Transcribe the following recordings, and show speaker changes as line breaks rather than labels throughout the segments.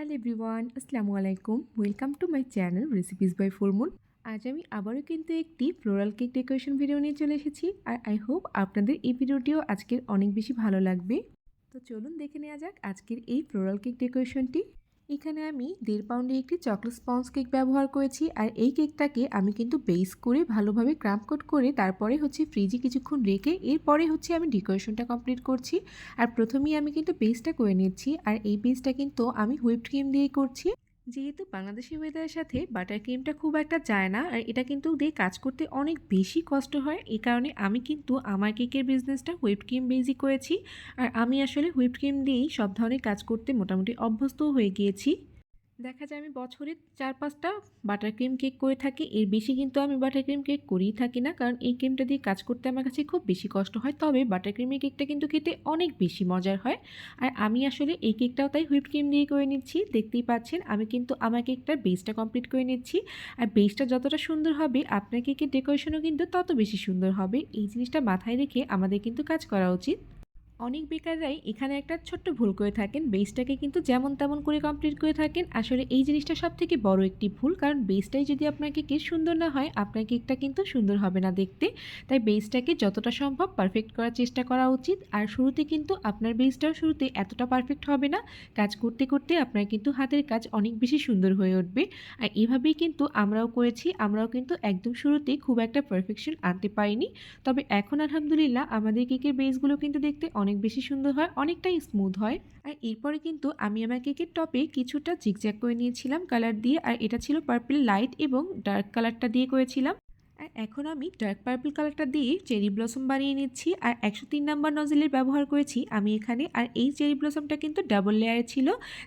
Hello everyone, আসসালামু আলাইকুম। Welcome to my channel recipes by full moon আজ আমি আবারও কিন্তু একটি ফ্লোরাল কেক ডেকোরেশন ভিডিও নিয়ে চলে এসেছি আর আই হোপ আপনাদের এই ভিডিওটিও আজকের অনেক বেশি ভালো লাগবে। তো চলুন দেখে নেওয়া যাক আজকের এই ফ্লোরাল কেক ডেকোরেশনটি। এখানে আমি দেড় পাউন্ডে একটি চকলেট স্পঞ্জ কেক ব্যবহার করেছি আর এই কেকটাকে আমি কিন্তু বেস করে ভালোভাবে ক্রাম কোট করে তারপরে হচ্ছে ফ্রিজে কিছুক্ষণ রেখে এরপরে হচ্ছে আমি ডেকোরেশনটা কমপ্লিট করছি আর প্রথমেই আমি কিন্তু বেসটা করে নিচ্ছি আর এই বেসটা কিন্তু আমি হুইপড ক্রিম দিয়ে করছি। যেহেতু বাংলাদেশি ওয়েদারের সাথে বাটার ক্রিমটা খুব একটা যায় না, আর এটা কিন্তু দিয়ে কাজ করতে অনেক বেশি কষ্ট হয়। এই কারণে আমি কিন্তু আমার কেকের বিজনেসটা হুইপ ক্রিম বেজি করেছি। আর আমি আসলে হুইপ ক্রিম দিয়েই সব ধরনের কাজ করতে মোটামুটি অভ্যস্ত হয়ে গিয়েছি। দেখা যায় আমি বছরে চার পাঁচটা বাটার ক্রিম কেক করে থাকি। এর বেশি কিন্তু আমি বাটার ক্রিম কেক করেই থাকি না, কারণ এই ক্রিমটা দিয়ে কাজ করতে আমার কাছে খুব বেশি কষ্ট হয়। তবে বাটার ক্রিমের কেকটা কিন্তু খেতে অনেক বেশি মজার হয়। আর আমি আসলে এই কেকটাও তাই হুইপ ক্রিম দিয়ে করে নিচ্ছি। দেখতেই পাচ্ছেন, আমি কিন্তু আমার কেকটার বেসটা কমপ্লিট করে নিচ্ছি। আর বেসটা যতটা সুন্দর হবে, আপনার কেকের ডেকোরেশনও কিন্তু তত বেশি সুন্দর হবে। এই জিনিসটা মাথায় রেখে আমাদের কিন্তু কাজ করা উচিত। অনেক বেকাররাই এখানে একটা ছোট্ট ভুল করে থাকেন। বেসটাকে কিন্তু যেমন তেমন করে কমপ্লিট করে থাকেন। আসলে এই জিনিসটা সব থেকে বড় একটি ভুল, কারণ বেসটাই যদি আপনার কেকের সুন্দর না হয় আপনার কেকটা কিন্তু সুন্দর হবে না দেখতে। তাই বেসটাকে যতটা সম্ভব পারফেক্ট করার চেষ্টা করা উচিত। আর শুরুতে কিন্তু আপনার বেসটাও শুরুতে এতটা পারফেক্ট হবে না। কাজ করতে করতে আপনার কিন্তু হাতের কাজ অনেক বেশি সুন্দর হয়ে উঠবে। আর এভাবেই কিন্তু আমরাও করেছি। আমরাও কিন্তু একদম শুরুতে খুব একটা পারফেকশন আনতে পারিনি। তবে এখন আলহামদুলিল্লাহ আমাদের কেকের বেসগুলো কিন্তু দেখতে অনেক অনেক বেশি সুন্দর হয়, অনেকটাই স্মুথ হয়। আর এরপরে কিন্তু আমি আমার কেকের টপে কিছুটা জিগজ্যাগ করে নিয়েছিলাম কালার দিয়ে, আর এটা ছিল পার্পল লাইট এবং ডার্ক কালারটা দিয়ে করেছিলাম। আর এখন আমি ডার্ক পার্পল কালারটা দিয়ে চেরি ব্লসম বানিয়ে নিচ্ছি, আর একশো তিন নাম্বার নজেলের ব্যবহার করেছি আমি এখানে। আর এই চেরি ব্লসমটা কিন্তু ডাবল লেয়ারে ছিল,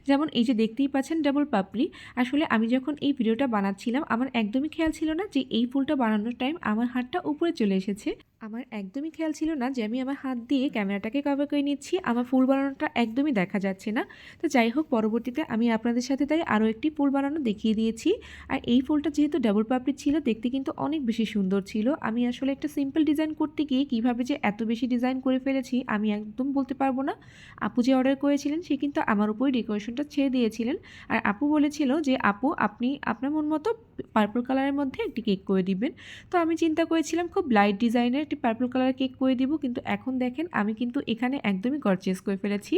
যেমন এই যে দেখতেই পাচ্ছেন ডাবল পাপড়ি। আসলে আমি যখন এই ভিডিওটা বানাচ্ছিলাম, আমার একদমই খেয়াল ছিল না যে এই ফুলটা বানানোর টাইম আমার হাতটা উপরে চলে এসেছে। আমার একদমই খেয়াল ছিল না যে আমি আমার হাত দিয়ে ক্যামেরাটাকে কভার করে নিচ্ছি। আমার ফুল বানানোটা একদমই দেখা যাচ্ছে না। তো যাই হোক, পরবর্তীতে আমি আপনাদের সাথে তাই আরও একটি ফুল বানানো দেখিয়ে দিয়েছি। আর এই ফুলটা যেহেতু ডাবল পাপড়ি ছিল, দেখতে কিন্তু অনেক বেশি সুন্দর ছিল। আমি আসলে একটা সিম্পল ডিজাইন করতে গিয়ে কীভাবে যে এত বেশি ডিজাইন করে ফেলেছি, আমি একদম বলতে পারব না। আপু যে অর্ডার করেছিলেন, সে কিন্তু আমার উপরই ডেকোরেশনটা ছেড়ে দিয়েছিলেন। আর আপু বলেছিল যে, আপু, আপনি, আপনার মন মতো পার্পল কালারের মধ্যে একটি কেক করে দিবেন। তো আমি চিন্তা করেছিলাম, খুব লাইট ডিজাইনের একটি পার্পল কালারের কেক করে দিব। কিন্তু এখন দেখেন, আমি কিন্তু এখানে একদমই গরচেস করে ফেলেছি।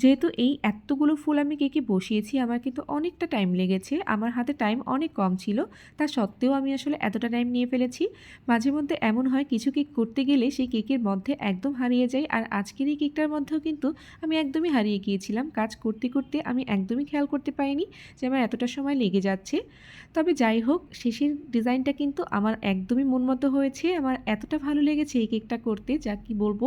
যেহেতু এই এতগুলো ফুল আমি কেকে বসিয়েছি, আমার কিন্তু অনেকটা টাইম লেগেছে। আমার হাতে টাইম অনেক কম ছিল। তা সত্ত্বেও আমি আসলে এতটা টাইম নিয়ে ফেলেছি। মাঝে মধ্যে এমন হয়, কিছু কেক করতে গেলে সেই কেকের মধ্যে একদম হারিয়ে যায়। আর আজকের এই কেকটার মধ্যেও কিন্তু আমি একদমই হারিয়ে গিয়েছিলাম। কাজ করতে করতে আমি একদমই খেয়াল করতে পারিনি যে আমার এতটা সময় লেগে যাচ্ছে। তবে যাই হোক, শেষের ডিজাইনটা কিন্তু আমার একদমই মন মতো হয়েছে। আমার এতটা ভালো লেগেছে এই কেকটা করতে, যা কি বলব?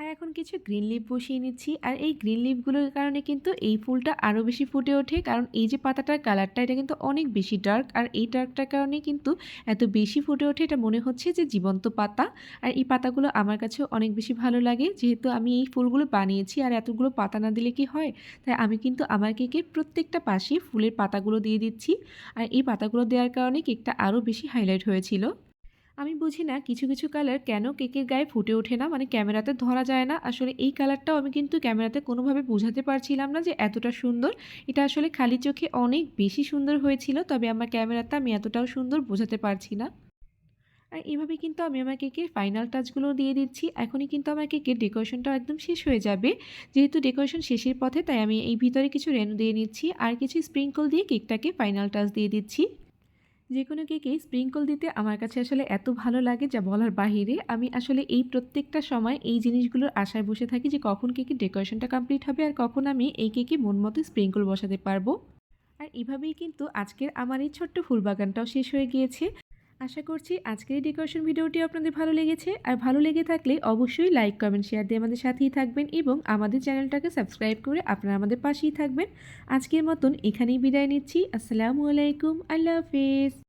আর এখন কিছু গ্রিন লিপ বসিয়ে নিচ্ছি। আর এই গ্রিন লিপগুলোর কারণে কিন্তু এই ফুলটা আরও বেশি ফুটে ওঠে, কারণ এই যে পাতাটার কালারটা এটা কিন্তু অনেক বেশি ডার্ক আর এই ডার্কটার কারণে কিন্তু এত বেশি ফুটে ওঠে, এটা মনে হচ্ছে যে জীবন্ত পাতা। আর এই পাতাগুলো আমার কাছেও অনেক বেশি ভালো লাগে, যেহেতু আমি এই ফুলগুলো বানিয়েছি, আর এতগুলো পাতা না দিলে কি হয়? তাই আমি কিন্তু আমার কেকের প্রত্যেকটা পাশে ফুলের পাতাগুলো দিয়ে দিচ্ছি। আর এই পাতাগুলো দেওয়ার কারণে কেকটা আরও বেশি হাইলাইট হয়েছিল। আমি বুঝি না কিছু কিছু কালার কেন কেকের গায়ে ফুটে ওঠে না? মানে ক্যামেরাতে ধরা যায় না। আসলে এই কালারটাও আমি কিন্তু ক্যামেরাতে কোনোভাবে বোঝাতে পারছিলাম না যে এতটা সুন্দর। এটা আসলে খালি চোখে অনেক বেশি সুন্দর হয়েছিল, তবে আমার ক্যামেরাতে আমি এতটাও সুন্দর বোঝাতে পারছি না। আর এভাবে কিন্তু আমি আমার কেকের ফাইনাল টাচগুলো দিয়ে দিচ্ছি। এখনই কিন্তু আমার কেকের ডেকোরেশনটাও একদম শেষ হয়ে যাবে। যেহেতু ডেকোরেশন শেষের পথে, তাই আমি এই ভিতরে কিছু রেনু দিয়ে নিচ্ছি। আর কিছু স্প্রিঙ্কল দিয়ে কেকটাকে ফাইনাল টাচ দিয়ে দিচ্ছি। যে কোনো কেকে স্প্রিঙ্কল দিতে আমার কাছে আসলে এত ভালো লাগে যা বলার বাহিরে। আমি আসলে এই প্রত্যেকটা সময় এই জিনিসগুলোর আশায় বসে থাকি যে কখন কেকের ডেকোরেশনটা কমপ্লিট হবে আর কখন আমি এই কেকে মন মতো স্প্রিঙ্কল বসাতে পারব। আর এভাবেই কিন্তু আজকের আমার এই ছোট্ট ফুল বাগানটাও শেষ হয়ে গিয়েছে। আশা করছি আজকের এই ডেকোরেশন ভিডিওটি আপনাদের ভালো লেগেছে। আর ভালো লেগে থাকলে অবশ্যই লাইক কমেন্ট শেয়ার দিয়ে আমাদের সাথেই থাকবেন এবং আমাদের চ্যানেলটাকে সাবস্ক্রাইব করে আপনারা আমাদের পাশেই থাকবেন। আজকের মতন এখানেই বিদায় নিচ্ছি। আসসালামু আলাইকুম। আল্লাহ হাফিজ।